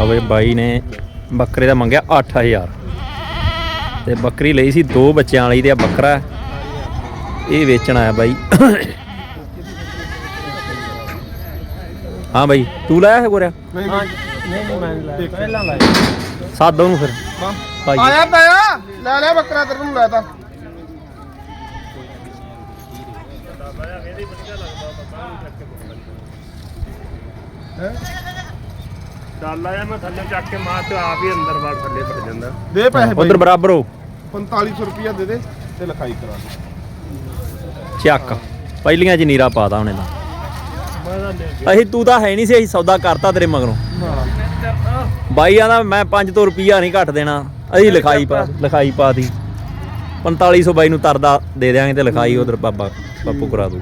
ਤਾਂ ਬਈ ਬਾਈ ਨੇ ਬੱਕਰੇ ਦਾ ਮੰਗਿਆ 8000 ਤੇ ਬੱਕਰੀ ਲਈ ਸੀ ਦੋ ਬੱਚਿਆਂ ਵਾਲੀ ਤੇ ਆ ਬੱਕਰਾ ਹੈ। ਇਹ ਵੇਚਣ ਆਇਆ ਬਾਈ। ਹਾਂ ਬਾਈ ਤੂੰ ਲਾਇਆ ਹੈ ਗੋਰਿਆ? ਨਹੀਂ ਨਹੀਂ। ਮੈਂ ਲਾਇਆ। ਪਹਿਲਾਂ ਲਾਇਆ। ਸਾਦੋ ਨੂੰ ਫਿਰ। ਭਾਈ ਆਇਆ ਤਾਇਆ ਲੈ ਲਿਆ ਬੱਕਰਾ ਤੇਰੇ ਨੂੰ ਲੈਤਾ ਚੱਲ ਆਇਆ ਮੈਂ ਥੱਲੇ ਚੱਕ ਕੇ ਮਾਰ ਤੇ ਆਪ ਹੀ ਅੰਦਰ ਵੜ ਥੱਲੇ ਵੜ ਜਾਂਦਾ। ਦੇ ਪੈਸੇ ਉਧਰ ਬਰਾਬਰ ਹੋ। 4500 ਰੁਪਿਆ ਦੇ ਦੇ ਤੇ ਲਿਖਾਈ ਕਰਾ ਦੇ। ਚੱਕ। ਪਹਿਲੀਆਂ ਚ ਨੀਰਾ ਪਾਦਾ ਉਹਨੇ ਤਾਂ। ਅਸੀਂ ਤੂੰ ਤਾਂ ਹੈ ਨਹੀਂ ਸੀ ਅਸੀਂ ਸੌਦਾ ਕਰਤਾ ਤੇਰੇ ਮਗਰੋਂ। ਬਾਈ ਆਂਦਾ ਮੈਂ 5 ਤੋਂ ਰੁਪਈਆ ਨਹੀਂ ਘੱਟ ਦੇਣਾ। ਅਸੀਂ ਲਿਖਾਈ ਪਾ ਲਿਖਾਈ ਪਾਤੀ। 4500 ਬਾਈ ਨੂੰ ਤਰਦਾ ਦੇ ਦਿਆਂਗੇ ਤੇ ਲਿਖਾਈ ਉਧਰ ਬਾਬਾ ਬਾਪੂ ਕਰਾ ਦੂ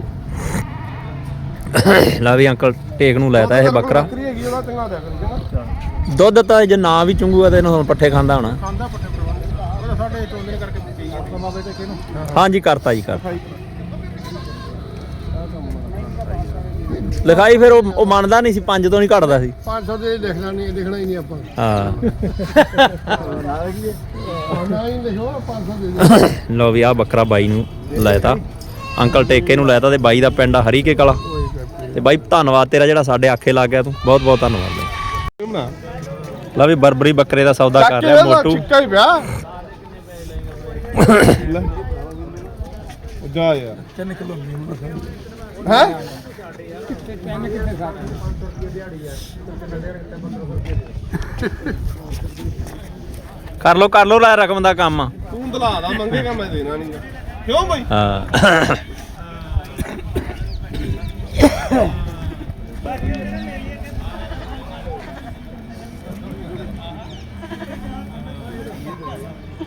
ਲਾ ਵੀ ਅੰਕਲ ਟੇਕ ਨੂੰ ਲੈਤਾ ਇਹ ਬੱਕਰਾ। ਬੱਕਰੀ ਹੈਗੀ ਉਹਦਾ ਚੰਗਾ ਦਿਆ ਕਰੀ ਚੰਗਾ ਦੁੱਧ ਤਾਂ ਜੇ ਨਾ ਵੀ ਚੁੰਗੂਗਾ ਤੇ ਇਹਨੂੰ ਹੁਣ ਪੱਠੇ ਖਾਂਦਾ ਹੋਣਾ। ਖਾਂਦਾ ਪੱਠੇ ਪਰਵਾਹ ਉਹਦਾ ਸਾਡੇ ਟੋਲੇ ਕਰਕੇ ਦਿੱਤੀ ਆ ਕਮਾਵੇ ਤੇ ਕਿਹਨੂੰ? ਹਾਂਜੀ ਕਰਤਾ ਜੀ ਕਰ ਲਿਖਾਈ ਫਿਰ ਉਹ ਮੰਨਦਾ ਨਹੀਂ ਸੀ 5 ਤੋਂ ਨਹੀਂ ਘਟਦਾ ਸੀ। 500 ਦੇ ਲਿਖਣਾ ਨਹੀਂ ਲਿਖਣਾ ਹੀ ਨਹੀਂ ਆਪਾਂ। ਹਾਂ। ਨਾ ਹੀ ਲਿਖੋ 500 ਦੇ ਦੇ ਲੋ ਵੀ ਆ ਬੱਕਰਾ ਬਾਈ ਨੂੰ ਲੈਤਾ। ਅੰਕਲ ਟੇਕੇ ਨੂੰ ਲੈਤਾ ਤੇ ਬਾਈ ਦਾ ਪਿੰਡ ਹਰੀਕੇ ਕਲਾ। ਤੇ ਬਾਈ ਧੰਨਵਾਦ ਤੇਰਾ ਜਿਹੜਾ ਸਾਡੇ ਆਖੇ ਲੱਗ ਗਿਆ ਤੂੰ। ਬਹੁਤ ਬਹੁਤ ਧੰਨਵਾਦ ਬਾਈ। ਲਾ ਵੀ ਬਰਬਰੀ ਬੱਕਰੇ ਦਾ ਸੌਦਾ ਕਰ ਰਿਹਾ ਮੋਟੂ। ਚਿੱਕਾ ਹੀ ਪਿਆ ਲੈ। ਜਾ ਯਾਰ। 3 ਕਿਲੋ ਹੈ? ਕਰ ਲੋ ਕਰ ਲੋ ਲੈ ਰਕਮ ਦਾ ਕੰਮ। ਆ ਤੂੰ ਦਲਾ ਦਾ ਮੰਗੇਗਾ ਮੈਂ ਦੇਣਾ ਨਹੀਂ ਕਿਉਂ ਬਈ? ਹਾਂ।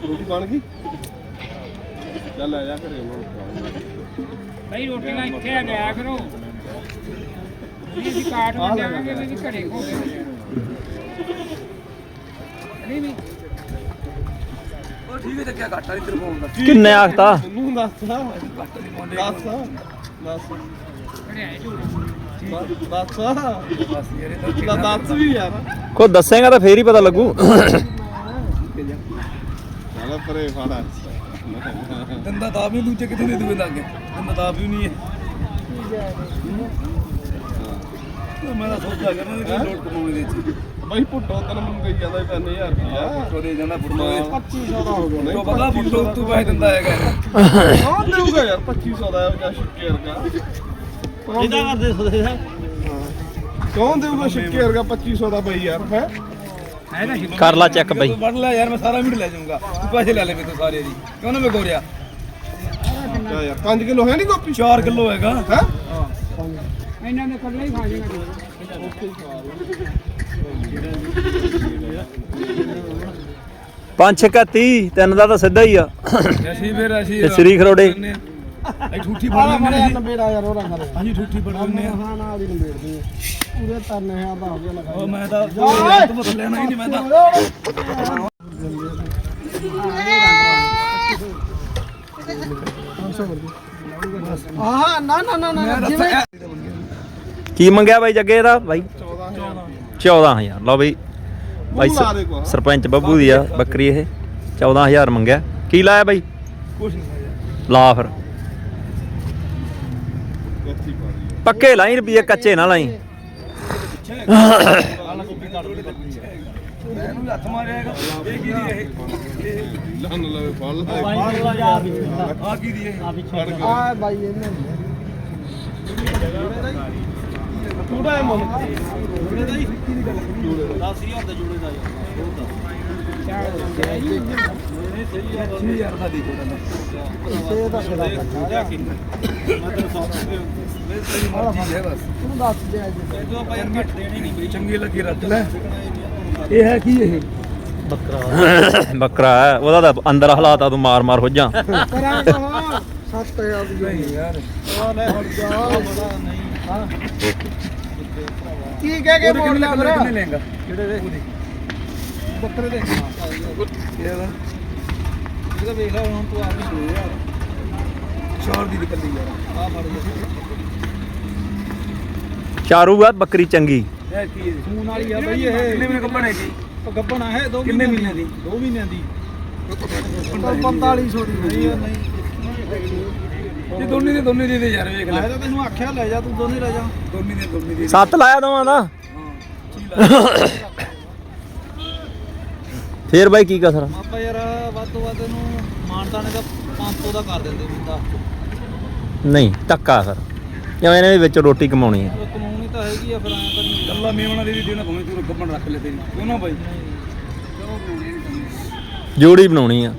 ਰੋਟੀ ਬਣ ਗਈ? ਚੱਲ ਲੈ ਜਾ ਘਰੇ ਉਹਨੂੰ। ਭਾਈ ਰੋਟੀ ਨਾਲ ਇੱਥੇ ਆ ਜਾਇਆ ਕਰੋ। ਅਸੀਂ ਕਾਟ ਵਿੱਚ ਜਾਵਾਂਗੇ ਵੀ ਘਰੇ ਹੋ ਗਏ ਨਹੀਂ ਨਹੀਂ। ਕਿੰਨੇ ਆਖਤਾ? ਮੈਨੂੰ ਦੱਸ। ਦੱਸ ਦੱਸ। ਆਏ ਝੂਠ ਦੱਸ ਵੀ ਯਾਰ। ਕੋ ਦੱਸੇਗਾ ਤਾਂ ਫੇਰ ਹੀ ਪਤਾ ਲੱਗੂ। ਚੱਲ ਪਰੇ ਫਾੜਾ। ਦੰਦਾ ਤਾਂ ਵੀ ਦੂਜੇ ਕਿਤੇ ਨਹੀਂ ਦੂਏ ਲੱਗ। ਦੰਦਾ ਤਾਂ ਵੀ ਨਹੀਂ ਹੈ। ਮੈਂ ਤਾਂ ਸੋਚਿਆ ਕਰਨਾ ਕਿ ਲੋਟ ਕਮਾਉਣੀ ਦੇ ਚ ਬਈ ਪੁੱਟੋ ਤਨ ਮੈਨੂੰ ਕਹੀ ਜਾਂਦਾ 3000 ਰੁਪਿਆ ਚੋਰੇ ਜਾਂਦਾ ਫੁੱਟੋ 2500 ਦਾ। ਹੋ। ਗਿਆ। ਤੋ ਪਤਾ ਫੁੱਟੋ ਤੂੰ ਪੈਸੇ ਦਿੰਦਾ ਹੈਗਾ। ਕੌਣ ਦੇਊਗਾ ਯਾਰ 2500 ਦਾ ਜਾਂ ਸ਼ਿੱਕੇ ਵਰਗਾ। ਇਹਦਾ ਕਰਦੇ ਸੋਦੇ ਕੌਣ ਦੇਊਗਾ ਸ਼ਿੱਕੇ ਵਰਗਾ 2500 ਦਾ ਬਈ ਯਾਰ ਹੈ? ਹੈ ਨਾ ਸ਼ਿਕੋ ਕਰ ਲਾ ਚੈੱਕ ਬਾਈ। ਵੱਢ ਲੈ ਯਾਰ ਮੈਂ ਸਾਰਾ ਮੀਟ ਲੈ ਜਾਊਂਗਾ। ਤੂੰ ਪੈਸੇ ਲੈ ਲੈ ਮੇਰੇ ਤੋਂ ਸਾਰੇ ਜੀ। ਕਿਉਂ ਨਾ ਮੈਂ ਗੋਰਿਆ ਕਿਆ ਯਾਰ 5 ਕਿਲੋ ਹੈ ਨਹੀਂ ਗੋਪੀ? 4 ਕਿਲੋ ਹੈਗਾ। ਹੈ? ਇਹਨਾਂ ਨੇ ਕੱਲਾ ਹੀ ਖਾ ਜਾਏਗਾ ਪੰਜ ਛੱਕਾ 30 ਤਿੰਨ ਦਾ ਤਾਂ ਸਿੱਧਾ ਹੀ ਆ। ਅਸੀਂ ਫਿਰ ਅਸੀਂ ਤੇ ਸ੍ਰੀ ਖਰੋੜੇ ਇਹ ਠੂਠੀ ਫੜ ਲੈਂਦੇ ਨੇ ਨੰਬੇੜਾ ਯਾਰ ਉਹਦਾ ਖਰੇ ਹਾਂਜੀ ਠੂਠੀ ਫੜ ਲੈਂਦੇ ਆ। ਹਾਂ ਨਾਲ ਹੀ ਨੰਬੇੜਦੇ ਆ। ਪੂਰੇ 3000 ਦਾ ਹੋ ਗਿਆ ਲਗਾ ਉਹ ਮੈਂ ਤਾਂ ਤੂੰ ਬਸ ਲੈਣਾ ਹੀ ਨਹੀਂ ਮੈਂ ਤਾਂ ਹਾਂ ਨਾ ਨਾ ਨਾ ਨਾ ਜਿਵੇਂ ਕੀ ਮੰਗਿਆ ਬਾਈ ਜੱਗੇ ਦਾ? ਬਾਈ? 14000 ਲਓ ਬਈ। ਬਾਈ ਸ- ਦੇ ਸਰਪੰਚ ਬੱਬੂ ਦੀ ਆ ਬੱਕਰੀ ਇਹ। 14000 ਮੰਗਿਆ। ਕੀ ਲਾਇਆ ਬਾਈ? ਕੁਛ ਨਹੀਂ ਲਾ ਫਿਰ। ਕੱਚੀ ਪਾ ਦੀ ਪੱਕੇ ਲਾਈ ਰੁਪਏ ਕੱਚੇ ਨਾ ਲਾਈ। ਇਹਨੂੰ ਹੱਥ ਮਾਰਿਆ ਇਹ ਕੀ ਦੀ ਇਹ ਲੰਨ ਲਵੇ ਫੜ ਲੈ ਆ ਕੀ ਦੀ ਇਹ ਫੜ ਕੇ ਆ ਬਾਈ ਇਹਨੇ ਟੂੜਾ ਹੈ। ਮਨ ਛੇ ਦਾ ਦੇ ਦੱਸ ਦੇ ਅੱਜ ਤੂੰ ਆਪਾਂ ਯਾਰ ਘੱਟ ਦੇਣੀ ਚੰਗੀ ਲੱਗੀ ਰੱਖ ਲੈ ਇਹ ਹੈ ਕੀ ਇਹ ਬੱਕਰਾ ਹੈ ਉਹਦਾ ਤਾਂ ਅੰਦਰ ਹਲਾਤਾ ਤੂੰ ਮਾਰ ਮਾਰ ਹੋ ਜਾ। ਕਰਾਂ ਤਾਂ ਹਾਂ 7000 ਦੀ ਨਹੀਂ ਯਾਰ ਆ ਲੈ ਹੁਣ ਜਾ ਨਹੀਂ ਹਾਂ ਕੀ ਕਹਿ ਕੇ ਕਿੰਨੇ ਲੈਂਗਾ ਕਿਹੜੇ ਦੇ ਬੱਕਰੇ ਦੇ ਇਹ ਵਾ ਇਹਦਾ ਵੇਖ ਲੈ ਹੁਣ ਤੂੰ ਆਪ ਹੀ ਯਾਰ। ਚਾਰ ਦੀ ਨਿਕਲੀ ਯਾਰ। ਆ ਫੜ ਲੈ। ਚਾਰੂ ਆ ਬੱਕਰੀ ਚੰਗੀ। ਇਹ ਕੀ ਹੈ? ਖੂਨ ਵਾਲੀ ਆ ਬਈ ਇਹ। ਕਿੰਨੇ ਮਹੀਨੇ ਕੱਪਣ ਹੈ ਜੀ? ਉਹ ਗੱਬਣ ਹੈ 2 ਕਿੰਨੇ ਮਹੀਨਿਆਂ ਦੀ। 2 ਮਹੀਨਿਆਂ ਦੀ। 4500 ਦੀ ਨਹੀਂ ਯਾਰ ਨਹੀਂ। ਇਹ ਦੋਨੇ ਦੇ ਦੋਨੇ ਦੇ ਦੇ ਯਾਰ ਵੇਖ ਲੈ। ਮੈਂ ਤਾਂ ਤੈਨੂੰ ਆਖਿਆ ਲੈ ਜਾ ਤੂੰ ਦੋਨੇ ਲੈ ਜਾ। ਦੋਨੇ ਦੇ ਦੋਨੇ ਦੇ ਸੱਤ ਲਾਇਆ ਦੋਵਾਂ ਦਾ। ਫੇਰ ਬਾਈ ਕੀ ਕਸਰ ਆਪਾਂ ਯਾਰ ਵੱਧ ਤੋਂ ਵੱਧ ਇਹਨੂੰ ਮਾਨਤਾਨੇ ਦਾ 500 ਦਾ ਕਰ ਦਿੰਦੇ ਬੰਦਾ। ਨਹੀਂ ਧੱਕਾ ਸਰ। ਜਿਵੇਂ ਇਹਨੇ ਵਿੱਚ ਰੋਟੀ ਕਮਾਉਣੀ ਹੈ ਕਾਨੂੰਨੀ ਤਾਂ ਹੈਗੀ ਆ ਫਿਰ ਐਂ ਤਾਂ ਨਹੀਂ। ਗੱਲਾਂ ਮੇਵਣਾ ਦੇ ਦੇਣਾ ਭਾਵੇਂ ਤੂੰ ਕੱਪਣ ਰੱਖ ਲੈ ਤੇਰੀ। ਕਿਉਂ ਨਾ ਬਾਈ? ਜੋੜੀ ਬਣਾਉਣੀ ਆ।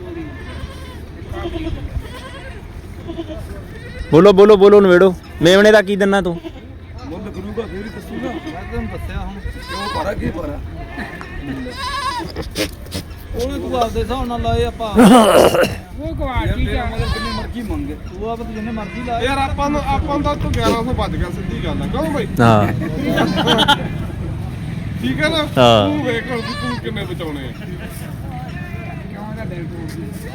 ਬੋਲੋ ਬੋਲੋ ਬੋਲੋ ਨਵੇੜੋ। ਮੇਵਣੇ ਦਾ ਕੀ ਦਿੰਨਾ ਤੂੰ? ਮੁੱਲ ਕਰੂਗਾ ਫੇਰ ਹੀ ਦੱਸੂਗਾ। ਮੈਂ ਤੈਨੂੰ ਦੱਸਿਆ ਹੁਣ। ਕਿਉਂ ਪਾਰਾ ਕੀ ਪਾਰਾ ਉਹਨੇ ਤੂੰ ਆਪਦੇ ਹਿਸਾਬ ਨਾਲ ਲਾਏ ਆਪਾਂ। ਉਹ ਯਾਰ ਕੁਆਲਿਟੀ ਮੇਰਾ ਆ ਮਗਰ ਕਿੰਨੀ ਮਰਜ਼ੀ ਮੰਗੇ। ਤੂੰ ਆਪ ਜਿੰਨੇ ਮਰਜ਼ੀ ਲਾਏ। ਯਾਰ ਆਪਾਂ ਨੂੰ ਆਪਾਂ ਦਾ ਤੋਂ 1100 ਵੱਜ ਗਿਆ ਸਿੱਧੀ ਗੱਲ ਆ। ਕਿਉਂ ਬਈ। ਹਾਂ। ਠੀਕ ਹੈ ਨਾ। ਤੂੰ ਵੇਖ ਹੁਣ ਤੂੰ ਕਿੰਨੇ ਬਚਾਉਣੇ ਆ।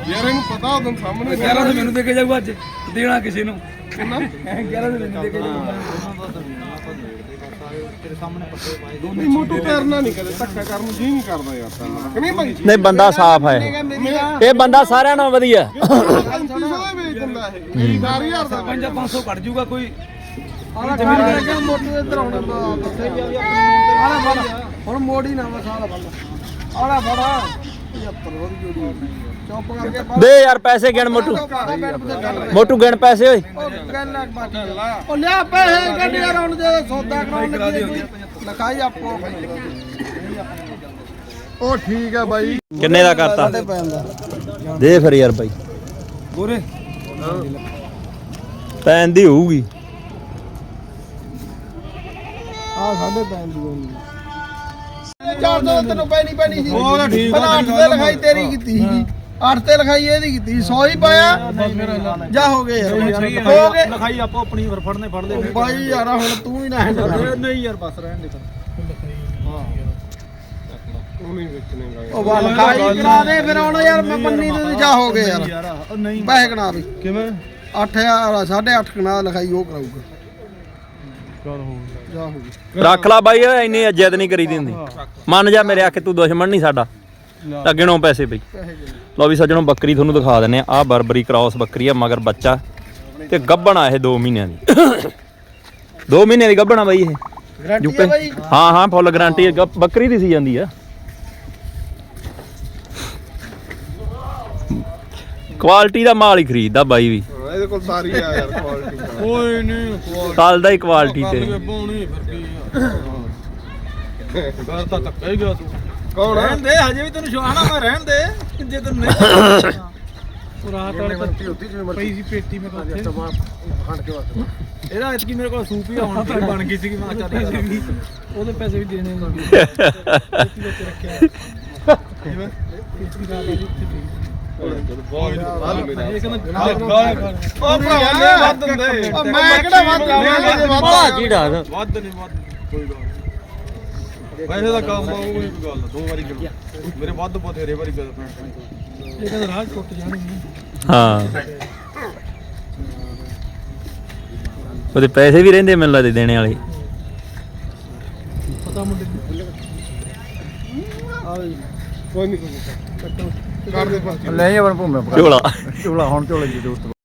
ਯਾਰ ਇਹਨੂੰ ਪਤਾ ਉਦੋਂ ਸਾਹਮਣੇ 11 ਤੋਂ ਮੈਨੂੰ ਦੇ ਕੇ ਜਾਊਗਾ ਅੱਜ। ਦੇਣਾ ਕਿਸੇ ਨੂੰ। ਕਿੰਨਾ 11 ਤੋਂ ਮੈਨੂੰ ਦੇ ਕੇ ਜਾਊਗਾ ਉਹਨਾਂ ਦਾ ਤਾਂ ਨਹੀਂ ਆਪਾਂ ਦੇਖਦੇ ਬਸ ਸਾਰੇ ਤੇਰੇ ਸਾਹਮਣੇ ਪੱਤੇ ਪਾਏ ਦੇ ਨਹੀਂ ਮੋਟੂ ਪੈਰਨਾ ਨਹੀਂ ਕਰੇ ਧੱਕਾ ਕਰਨ ਨੂੰ ਜੀ ਨਹੀਂ ਕਰਦਾ ਯਾਰ ਤਾਂ। ਕਿ ਨਹੀਂ ਭਾਈ? ਨਹੀਂ ਬੰਦਾ ਸਾਫ਼ ਹੈ। ਇਹ। ਬੰਦਾ ਸਾਰਿਆਂ ਨਾਲੋਂ ਵਧੀਆ। 3500 ਦਾ ਵੇਚ ਦਿੰਦਾ ਇਹ। 4000 ਦਾ। ਪੰਜਾ 500 ਕੱਢ ਜਾਊਗਾ ਕੋਈ। ਆਲਾ ਜ਼ਮੀਨ ਲੈ ਕੇ ਮੋਟੂ ਇੱਧਰ ਆਉਣਾ ਦੱਸਿਆ ਹੀ ਆ। ਵੀ ਆਪਾਂ ਆਲਾ ਫੜ। ਹੁਣ ਮੋੜੀ ਨਾ ਮੈਂ ਸਾਲਾ ਫੜ। ਆਲਾ ਫੜ 75 ਵਾਲੀ ਜੋੜੀ ਦੇ ਯਾਰ ਪੈਸੇ ਗਿਣ ਮੋਟੂ। ਮੋਟੂ ਗਿਣ ਪੈਸੇ ਓਏ। ਉਹ ਲਿਆ ਪੈਸੇ ਗੱਡੀ ਰੌਣ ਦੇ ਸੌਦਾ ਕਰਾਉਣ ਲੱਗੀ ਲਖਾਈ ਆਪੋ। ਉਹ ਠੀਕ ਆ ਬਾਈ। ਕਿੰਨੇ ਦਾ ਕਰਤਾ? ਦੇ। ਫਿਰ ਯਾਰ ਬਾਈ। ਗੋਰੇ। ਪੈਨ ਦੀ ਹੋਊਗੀ। ਆ ਸਾਡੇ ਪੈਨ ਦੀ ਹੋਊਗੀ। ਚਾਰ ਦੋ ਤੈਨੂੰ ਪੈਣੀ ਪੈਣੀ ਸੀ। ਉਹ ਤਾਂ ਠੀਕ ਆ ਬਣਾ ਤੇ ਲਖਾਈ ਤੇਰੀ ਕੀਤੀ ਸੀ। 8 ਤੇ ਲਿਖਾਈ ਇਹਦੀ ਕੀਤੀ 100 ਹੀ ਪਾਇਆ। ਜਾ ਹੋ ਗਏ ਯਾਰ। ਹੋ ਗਏ। ਲਿਖਾਈ ਆਪੋ ਆਪਣੀ ਵਰ ਫੜਨੇ ਫੜ ਬਾਈ ਯਾਰ ਹੁਣ ਤੂੰ ਹੀ ਨਾ ਹੈਂਡਲ ਨਹੀਂ ਯਾਰ ਬਸ ਰਹਿਣ ਦੇ ਉਹ ਵਾ ਲਿਖਾਈ ਕਰਾ ਦੇ ਫਿਰ ਹੁਣ ਯਾਰ ਮੈਂ ਪੰਨੀ ਤੇ ਜਾ ਹੋ ਗਏ ਯਾਰ। ਨਹੀਂ। ਪੈਸੇ ਕਣਾ ਵੀ। ਕਿਵੇਂ? 8000 8.5 ਕਣਾ ਲਿਖਾਈ ਉਹ ਕਰਾਊਗਾ। ਰੱਖ ਲਾ ਬਾਈ ਇੰਨੀ ਇੱਜ਼ਤ ਨਹੀਂ ਕਰੀਦੀ ਹੁੰਦੀ। ਮੰਨ ਜਾ ਮੇਰੇ ਆਖੇ ਤੂੰ ਦੁਸ਼ਮਣ ਨਹੀਂ ਸਾਡਾ। ਤਾਂ ਗਿਣੋ ਪੈਸੇ ਬਈ। ਲਓ ਵੀ ਸੱਜਣੋ ਬੱਕਰੀ ਤੁਹਾਨੂੰ ਦਿਖਾ ਦਿੰਨੇ ਆ ਆਹ ਬਰਬਰੀ ਕ੍ਰਾਸ ਬੱਕਰੀ ਆ ਮਗਰ ਬੱਚਾ। ਤੇ ਗੱਬਣ ਆ ਇਹ 2 ਮਹੀਨਿਆਂ ਦੀ। 2 ਮਹੀਨਿਆਂ ਦੀ ਗੱਬਣ ਆ ਬਾਈ ਇਹ। ਗਰੰਟੀ ਯੂਪੀ ਹੈ ਬਾਈ। ਹਾਂ ਹਾਂ ਫੁੱਲ ਗਾਰੰਟੀ ਬੱਕਰੀ ਦੀ ਸੀ ਜਾਂਦੀ ਆ। ਕੁਆਲਿਟੀ ਦਾ ਮਾਲ ਹੀ ਖਰੀਦਦਾ ਬਾਈ ਵੀ। ਇਹਦੇ ਕੋਲ ਸਾਰੀ ਆ ਯਾਰ ਕੁਆਲਿਟੀ ਓਏ ਨਹੀਂ ਚੱਲਦਾ ਹੀ ਕੁਆਲਿਟੀ ਤੇ। ਬੋਣੀ ਫਿਰ ਆ। ਤਾਂ ਧੱਕਾ ਹੀ ਗਿਆ ਤੂੰ। ਕੌਣ ਰਹਿਣ ਦੇ ਹਜੇ ਵੀ ਤੈਨੂੰ ਸ਼ਵਾਣਾ ਮੈਂ ਰਹਿਣ ਦੇ ਜੇ ਤੈਨੂੰ ਨਹੀਂ ਰਾਤ ਵਾਲੇ ਹੁੰਦੀ ਜਿਵੇਂ ਪਈ ਸੀ ਪੇਟੀ ਮੇਰੇ ਕੋਲ ਉੱਥੇ। ਇਹਦਾ ਇਤਕੀ ਮੇਰੇ ਕੋਲ ਸੂਪ ਹੀ ਆ, ਹੁਣ ਤਾਂ ਬਣ ਗਈ ਸੀ ਕਿ ਮੈਂ ਚੱਲ ਉਹਦੇ ਪੈਸੇ ਵੀ ਦੇਣੇ ਹੁੰਦੇ ਪੇਟੀ ਵਿੱਚ ਰੱਖਿਆ ਜਿਵੇਂ ਪੇਟੀ ਦਾ ਉੱਥੇ ਉਹ ਮੈਂ ਕਿਹੜਾ ਵੱਧ ਵੱਧ ਨਹੀਂ ਵੱਧ ਕੋਈ ਗੱਲ ਵੈਸੇ ਤਾਂ ਕੰਮ ਆਉਂ ਕੋਈ ਗੱਲ ਦੋ ਵਾਰੀ ਗਿਆ ਮੇਰੇ ਵੱਧ ਬਥੇਰੇ ਵਾਰੀ ਗੱਲ ਇਹ ਕਹਿੰਦਾ ਰਾਹ ਟੁੱਟ ਜਾਣਗੇ ਹਾਂ। ਉਹਦੇ ਪੈਸੇ ਵੀ ਰਹਿੰਦੇ ਮੈਨੂੰ ਲੱਗਦੇ ਦੇਣੇ ਵਾਲੇ। ਪਤਾ ਮੁੰਡੇ ਕੋਈ ਨਹੀਂ ਕੋਈ ਨਹੀਂ। ਦੇ ਪਾਸ ਲੈ ਜਾ ਬਣ ਭੂਮੇ ਝੋਲਾ। ਝੋਲਾ ਹੁਣ ਝੋਲੇ ਦੀ ਜ਼ਰੂਰਤ